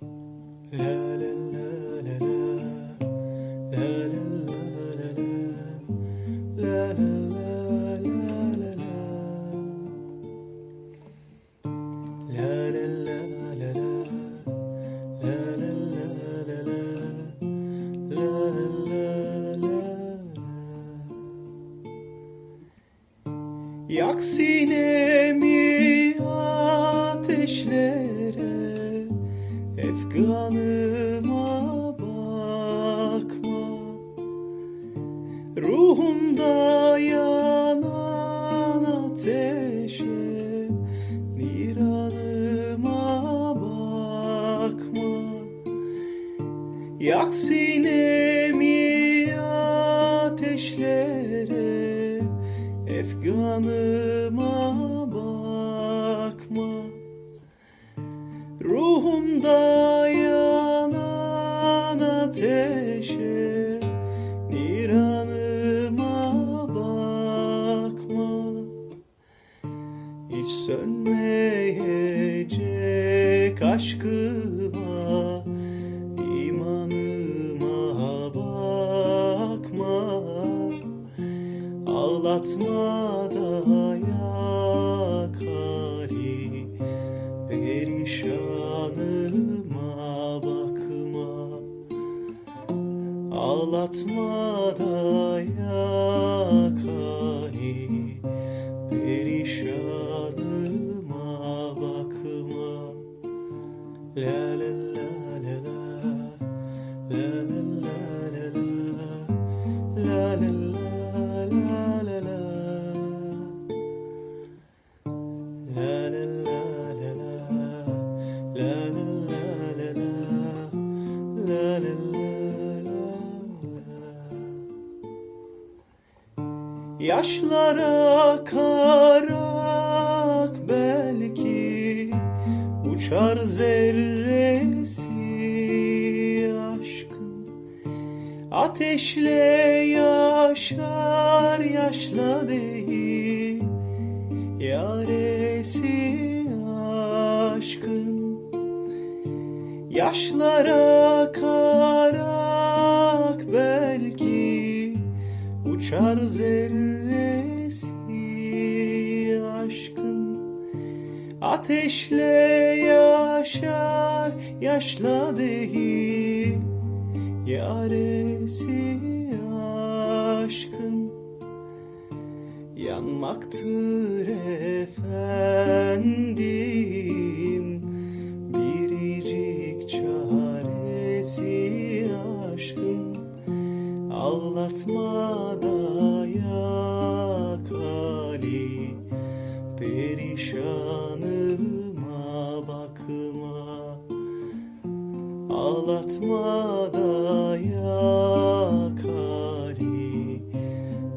La Niranıma bakma. Yak sinemi ateşlere Efganıma bakma. Ruhumda yanan ateşe Hiç sönmeyecek aşkıma imanıma bakma. Ağlatma da yakari Perişanıma bakma. Ağlatma da yakari La la Uçar zerresi aşkın. Ateşle yaşar yaşla değil. Yaresi aşkın. Yaşlar akarak belki Uçar zerresi aşkın. Ateşle yaşar yaşla değil. Yaresi aşkın Yanmaktır efendim. Biricik çaresi aşkın Ağlatma da yakali Perişanıma Ağlatma da yakari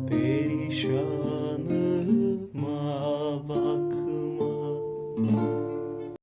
perişan